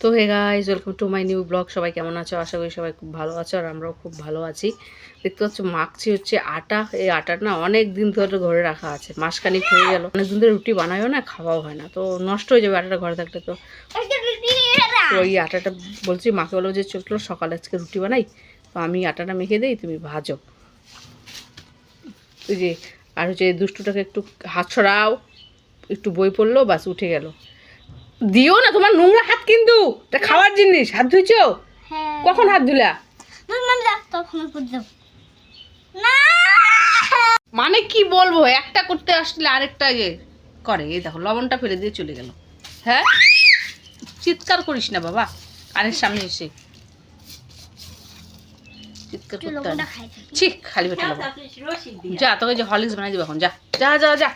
তো hey guys welcome to my new blog সবাই কেমন আছো? আশা করি সবাই খুব ভালো আছো আর আমরাও খুব ভালো আছি। দেখতে পাচ্ছ, মাখছি হচ্ছে আটা। এই আটাটা না অনেক দিন ধরে ঘরে রাখা আছে। মাসখানিক হয়ে গেল। অনেক দিন ধরে রুটি বানায়ও না, খাওয়াও হয় না। তো নষ্ট হয়ে যাবে আটাটা ঘরে থাকলে তো। ওই আটাটা বলছি, মাকে বলো যে, চলো সকালে আজকে রুটি বানাই। তো আমি আটাটা মেখে দিই, তুমি ভাজো। ওই যে, আর হচ্ছে দুষ্টুটাকে একটু হাত ছড়াও একটু বই পড়ল, বাস উঠে গেল। দিও না তোমার নোংরা হাত কিন্তু। এটা খাওয়ার জিনিস হাত ধুইছো? হ্যাঁ। কখন হাত ধুলা? মাম যা তখন বুঝলাম না! মানে কি বলব একটা করতে আসলে আরেকটা ইয়ে করে। এই দেখো লবণটা ফেলে দিয়ে চলে গেল। হ্যাঁ? চিৎকার করিস না বাবা। কানের সামনে এসে। চিৎকার করতে হয় ছি খালি পেটে লবণ। যা তোকে যে হলিক্স বানাই দিব এখন যা। যা যা যা।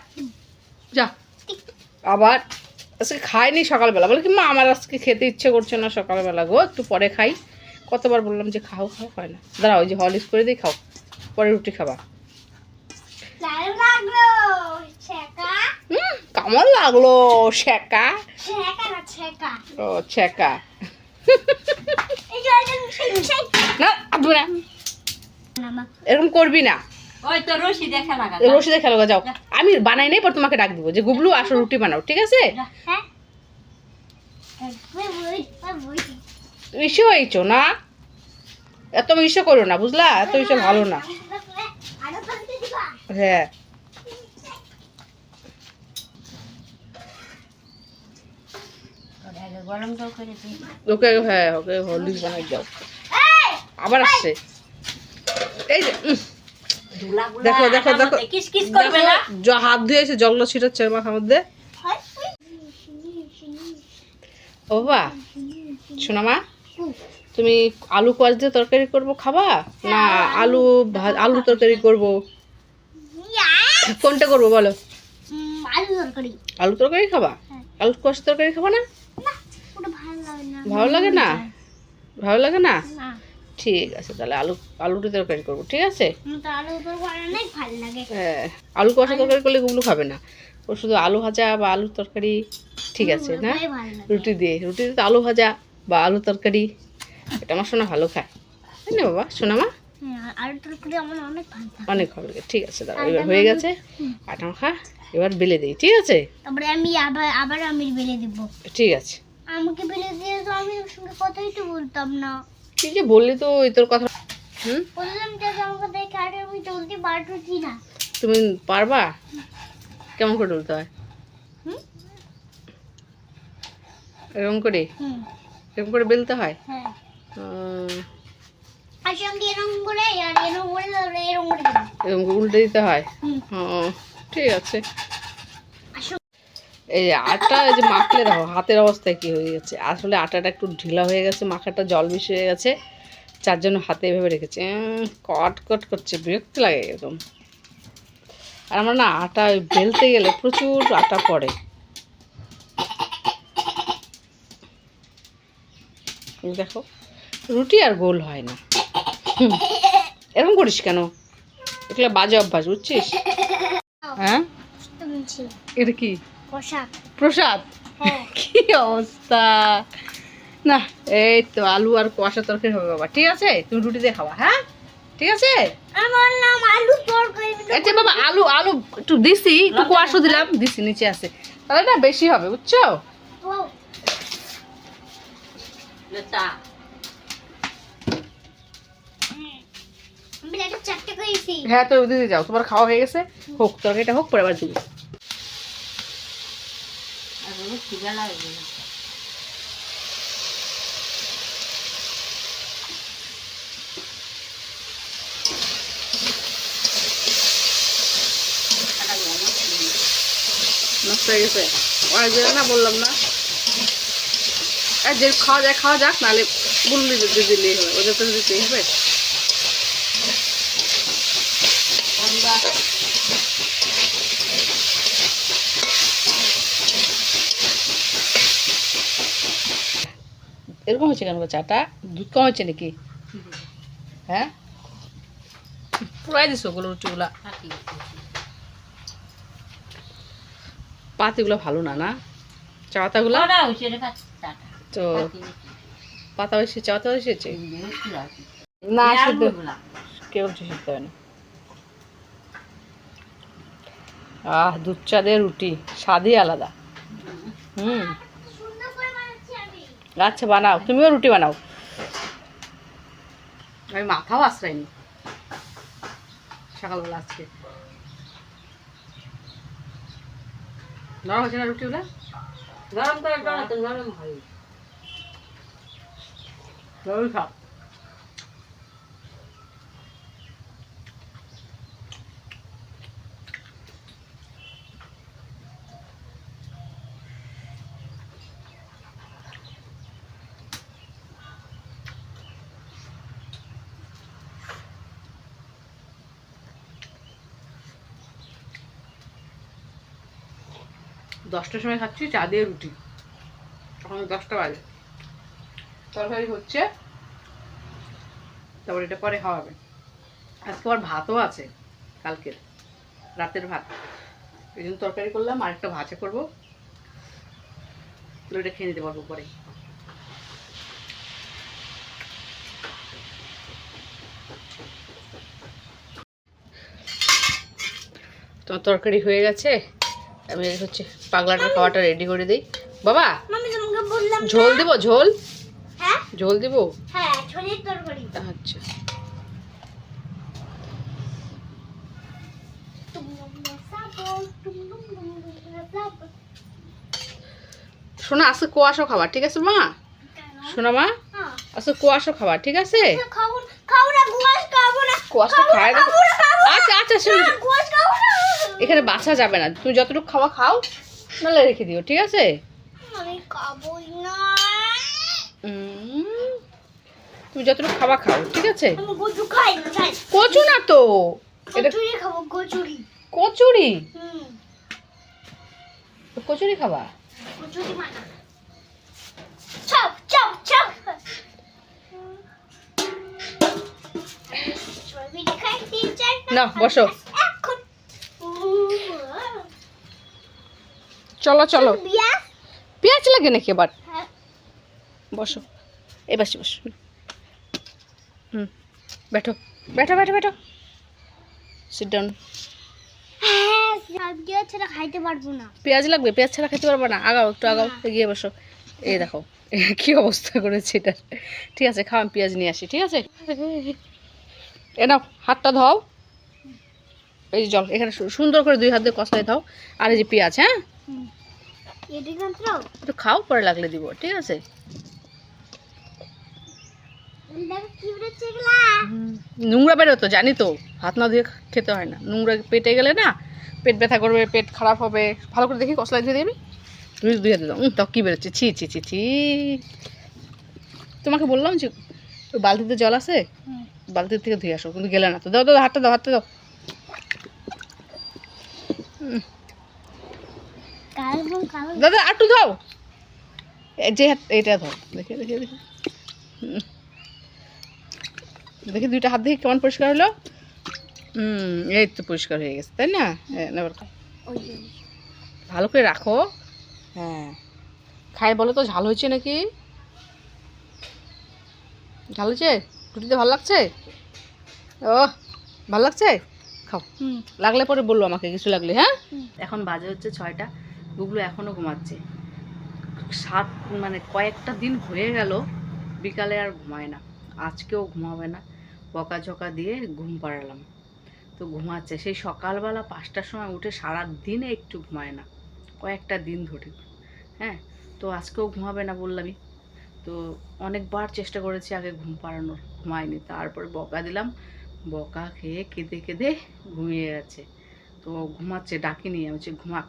যা আবার আজকে খাইনি সকালবেলা। বলে কি মা আমার আজকে খেতে ইচ্ছে করছে না সকালবেলা গো একটু পরে খাই। কতবার বললাম যে খাও খাও হয় না। দাঁড়াও ওই যে হলিক্স করে দিই খাও। পরে রুটি খাবা। কেমন লাগল শেকা ও ছেকা। না এরকম করবি না। রশিদে খেলো যাও। আমি বানাই নেই পর তোমাকে ডাক দিব যে গুবলু আসো রুটি বানাও ঠিক আছে? হ্যাঁ? ইস্যু হয়েছো না? এত ইস্যু করো না বুঝলা? এত ইস্যু ভালো না। হ্যাঁ। ওকে হ্যাঁ ওকে হলদিস বানাই যাও। আবার আসছে। এই যে দেখো দেখো দেখো। দেখো, হাত ধুয়ে এসে জগলো ছিটাচ্ছে মাথার মধ্যে। ও বাবা শোনা মা তুমি আলু কোয়াশ দিয়ে তরকারি করব খাবা? না আলু আলু তরকারি করব? কোনটা করব বলো? আলু তরকারি। আলু তরকারি খাবা? হ্যাঁ। আলু কোয়াশ তরকারি খাবা না। ভালো লাগে না? ভালো লাগে না। ভালো লাগে না? না। ঠিক আছে তাহলে আলু আলুটি তরকারি করব ঠিক আছে? আমার তো আলু তরকারি অনেক ভালো হ্যাঁ আলু কষা তরকারি করলে গুলো খাবে না। ও শুধু আলু ভাজা বা আলু তরকারি ঠিক আছে না? রুটি লাগে। রুটি দিয়ে তো আলু ভাজা বা আলু তরকারি এটা আমার সোনা ভালো খায়। তাই না বাবা সোনা মা? হ্যাঁ অনেক ভালো লাগে। ঠিক আছে দাঁড়া এবার হয়ে গেছে। আটা মাখা এবার বেলে দিই ঠিক আছে? তারপরে আমি আবার আবার আমি বেলে দিব। ঠিক আছে। আমাকে বেলে দিয়ে তো আমি ওর সঙ্গে কথাই তো বলতাম না। কি যে বললি তো ওই তোর কথা। হুম? বললাম যে আমাকে দেখে আরে আমি চলতে পারছি না? তুমি পারবা? কেমন করে তুলতে হয়? হুম? এরকম করে? হুম। এরকম করে বেলতে হয়? হ্যাঁ। আচ্ছা আমি এরকম করে আর এরকম করে এরকম করে এরকম উল্টে দিতে হয়? হুম। ঠিক আছে। এই আটা যে মাখলে দেখো হাতের অবস্থায় কি হয়ে গেছে? আসলে আটাটা একটু ঢিলা হয়ে গেছে মাখাটা জল বেশি হয়ে গেছে যার জন্য হাতে এভাবে রেখেছে। কট কট করছে বিরক্ত লাগে এরকম আর আমার না আটা বেলতে গেলে প্রচুর আটা পড়ে। দেখো রুটি আর গোল হয় না। এরকম করিস কেন? এগুলো বাজে অভ্যাস বুঝছিস? হ্যাঁ? এটা কি? প্রসাদ। হ্যাঁ। কি অবস্থা? না এই তো আলু আর কষা তরকারি হবে বাবা। ঠিক আছে? তুমি রুটি দিয়ে খাওয়া হ্যাঁ? ঠিক আছে? আমার নাম আলু তরকারি আচ্ছা বাবা আলু আলু একটু দিছি একটু কুয়াশো দিলাম দিছি নিচে আছে। তাহলে না বেশি হবে বুঝছ? হ্যাঁ তো দিদি যাও। তোমার খাওয়া হয়ে গেছে। হোক তরকারিটা হোক পরে আবার দিবি। নষ্ট হয়ে গেছে। অনেক না বললাম না। আর যে খাওয়া খাওয়া যাক, নাহলে দিলেই হবে ওদের তো দিতেই হবে। এরকম হচ্ছে কেন চাটা? দুধ কম হচ্ছে নাকি? হ্যাঁ? পুরাই দিছো ওগুলো রুটিগুলা পাতিগুলো ভালো না না? চা হয়েছে টাটা তো পাতা এসেছে পাতা এসেছে না না কেউ কিছু সিদ্ধ হয় না। আহ দুধ চাঁদের রুটি স্বাদই আলাদা। হুম সুন্দর করে বানাচ্ছি আমি আচ্ছা বানাও। তুমিও রুটি বানাও। আমি মাথাও আশ্রয়নি। সকালবেলা আজকে। নরম হচ্ছে না রুটিগুলো গরম করে গরম হয় নরম খাও। দশটার সময় খাচ্ছি, চা দিয়ে রুটি। তখন দশটা বাজে। তরকারি হচ্ছে, তারপর এটা পরে খাওয়াবে। আজকে আবার ভাতও আছে, কালকের, রাতের ভাত। এই জন্য তরকারি করলাম আর একটা ভাজা করব। এটা খেয়ে নিতে পারব পরে। তোমার তরকারি হয়ে গেছে। আমি হচ্ছে পাগলাটার খাওয়াটা রেডি করে দিই। বাবা। ঝোল দিব ঝোল? হ্যাঁ? ঝোল দিব? হ্যাঁ আচ্ছা। শোনা আজকে কোয়াশো খাবার ঠিক আছে মা? শোনা মা হ্যাঁ। আজকে কোয়াশো খাবার ঠিক আছে? না কোয়াশটা খায়। আচ্ছা আচ্ছা শোনো। এখানে বাসা যাবে না। তুমি যতটুকু খাওয়া খাও নাহলে রেখে দিও ঠিক আছে? তুমি যতটুকু খাওয়া খাও ঠিক আছে? কচু না তো। কচুরি কচুরি খাবা না বসো এখন চলো চলো। পেঁয়াজ? লাগে নাকি এবার? হ্যাঁ। বসো। এবার বসো। হুম ব্যাঠো ব্যাঠো ব্যাঠো ব্যাঠো সিট ডাউন পেঁয়াজ ছাড়া খাইতে পারব না। পেঁয়াজ লাগবে? পেঁয়াজ ছাড়া খেতে পারব না? আগাও একটু আগাও এগিয়ে বসো। এই দেখো কি অবস্থা করেছে এটা। ঠিক আছে খাওয়াম পেঁয়াজ নিয়ে আসি ঠিক আছে? এ নাও হাতটা ধাও। এই জল এখানে সুন্দর করে দুই হাত দিয়ে কষাই ধাও আর এই যে পেঁয়াজ হ্যাঁ? একটু খাও? পরে লাগলে দিব ঠিক আছে? নোংরা বেরোতো জানি তো হাত না দিয়ে খেতে হয় না। নোংরা পেটে গেলে না পেট ব্যথা করবে পেট খারাপ হবে। ভালো করে দেখি কষলাই দিয়ে দিবি? তুমি দাও উম, ত্বক কী বেরোচ্ছে? ছি ছি ছি ছি। তোমাকে বললাম যে বালতিতে জল আছে? বালতির থেকে ধুয়ে আসো কিন্তু গেলে না। তো দাও দাও হাতটা দাও হাতটা দাও। দাদা আটু দাও যে হাত দাও দেখে দেখে দেখে। দেখি দুইটা হাত দেখি কেমন পরিষ্কার হলো? হুম এই তো পরিষ্কার হয়ে গেছে তাই না? এবার ভালো করে রাখো। হ্যাঁ। খাই বলো তো ঝাল হয়েছে নাকি? ঝাল হয়েছে? রুটিতে ভালো লাগছে? ও ভালো লাগছে? খাও। লাগলে পরে বলল আমাকে কিছু লাগলে হ্যাঁ? এখন বাজে হচ্ছে ছয়টা। গুগলু এখনও ঘুমাচ্ছে। সাত মানে কয়েকটা দিন হয়ে গেল, বিকালে আর ঘুমায় না। আজকেও ঘুমাবে না। বকাঝকা দিয়ে ঘুম পাড়ালাম। তো ঘুমাচ্ছে। সেই সকালবেলা পাঁচটার সময় উঠে সারা দিনে একটু ঘুমায় না। কয়েকটা দিন ধরে। হ্যাঁ? তো আজকেও ঘুমাবে না বললামই। তো অনেকবার চেষ্টা করেছি আগে ঘুম পাড়ানোর, ঘুমায়নি। তারপরে বকা দিলাম। বকা খেয়ে কেঁদে কেঁদে ঘুমিয়ে গেছে। তো ঘুমাচ্ছে, ডাকিনি আমি হচ্ছে ঘুমাক।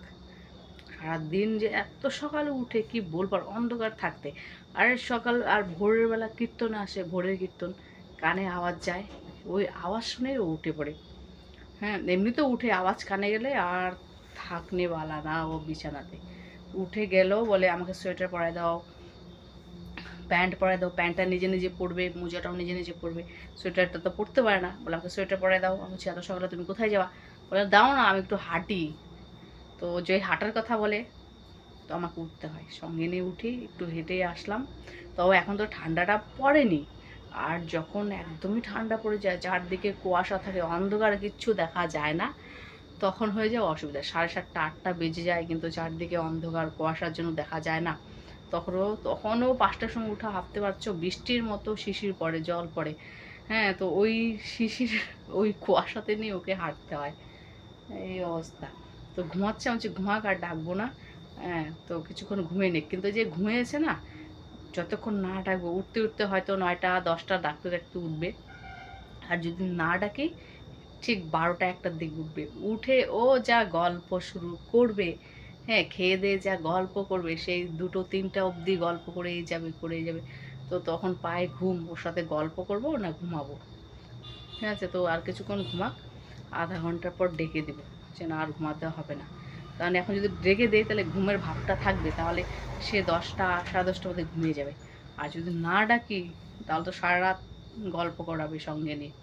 সারাদিন যে এত সকালে উঠে কি বলব আর অন্ধকার থাকতে। আর সকাল আর ভোরের বেলা কীর্তন আসে, ভোরের কীর্তন। কানে আওয়াজ যায়, ওই আওয়াজ শুনেই ও উঠে পড়ে। হ্যাঁ এমনিতেও উঠে, আওয়াজ কানে গেলে আর থাকনে বালা না ও বিছানাতে। উঠে গেল বলে, আমাকে সোয়েটার পরায় দাও, প্যান্ট পরায় দাও, প্যান্টটা নিজে নিজে পরবে, মোজাটাও নিজে নিজে পরবে। সোয়েটারটা তো পরতে পারে না। বলে, আমাকে সোয়েটার পরায় দাও, আমি বলছি, এত সকালে তুমি কোথায় যাওয়া বলে, দাও না, আমি একটু হাঁটি। তো যে হাঁটার কথা বলে, তো আমাকে উঠতে হয়। সঙ্গে নিয়ে উঠি, একটু হেঁটে আসলাম। তবে এখন তো ঠান্ডাটা পড়েনি। আর যখন একদমই ঠান্ডা পড়ে যায়, চারদিকে কুয়াশা থাকে, অন্ধকারে কিচ্ছু দেখা যায় না, তখন হয়ে যায় অসুবিধা। সাড়ে সাতটা, আটটা বেজে যায়, কিন্তু চারদিকে অন্ধকার, কুয়াশার জন্য দেখা যায় না। তখনও তখনও পাঁচটার সময় উঠা ভাবতে পারছ, বৃষ্টির মতো শিশির পড়ে, জল পড়ে। হ্যাঁ তো ওই শিশির, ওই কুয়াশাতে নিয়ে ওকে হাঁটতে হয়। এই অবস্থা। তো ঘুমাচ্ছে, আমি ঘুমাক আর ডাকবো না। হ্যাঁ তো কিছুক্ষণ ঘুমিয়ে নিক। কিন্তু যে ঘুমিয়েছে না, যতক্ষণ না ডাকবো, উঠতে উঠতে হয়তো নয়টা, দশটা ডাকতে ডাকতে উঠবে। আর যদি না ডাকি, ঠিক বারোটা একটার দিক উঠবে। উঠে ও যা গল্প শুরু করবে হ্যাঁ খেয়ে দিয়ে যা গল্প করবে, সেই দুটো, তিনটা অবধি গল্প করেই যাবে করেই যাবে। তো তখন পায়ে ঘুম, ওর সাথে গল্প করব না ঘুমাবো? ঠিক আছে, তো আর কিছুক্ষণ ঘুমাক, আধা ঘণ্টার পর ডেকে দেবো। যে না আর ঘুমাতে হবে না। কারণ এখন যদি ডেকে দেয় তাহলে ঘুমের ভাবটা থাকবে। তাহলে সে দশটা, সাড়ে দশটার মধ্যে ঘুমিয়ে যাবে। আর যদি না ডাকি, তাহলে তো সারা রাত গল্প করাবে সঙ্গে নিয়ে।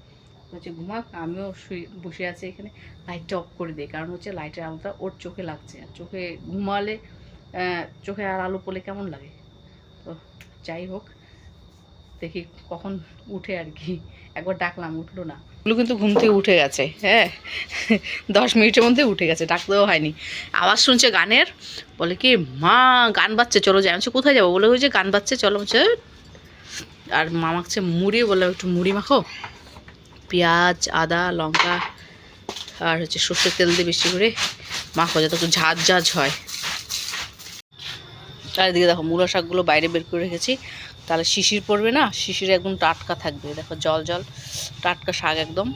হচ্ছে ঘুমাক, আমিও শুয়ে বসে আছি এখানে। লাইটটা অফ করে দিই কারণ হচ্ছে লাইটের আলোটা ওর চোখে লাগছে। আর চোখে ঘুমালে চোখে আর আলো পড়লে কেমন লাগে? তো যাই হোক, দেখি কখন উঠে আর কি। একবার ডাকলাম, উঠল না। ওগুলো কিন্তু ঘুম থেকে উঠে গেছে হ্যাঁ? দশ মিনিটের মধ্যে উঠে গেছে, ডাকতেও হয়নি। আওয়াজ শুনছে গানের, বলে কি, মা, গান বাজছে, চলো যাই। আমি কোথায় যাব? বলে, ওই যে গান বাজছে, চলো। আর মা মাখছে মুড়ি বললাম একটু মুড়ি মাখো। পেঁয়াজ, আদা, লঙ্কা আর হচ্ছে সর্ষের তেল দিয়ে বেশি করে মাখো, যাতে একটু ঝাঁঝ ঝাঁঝ হয়। চারিদিকে দেখো মূলা শাকগুলো বাইরে বের করে রেখেছি। তাহলে শিশির পড়বে না? শিশির একদম টাটকা থাকবে। দেখো জল জল টাটকা শাক একদম।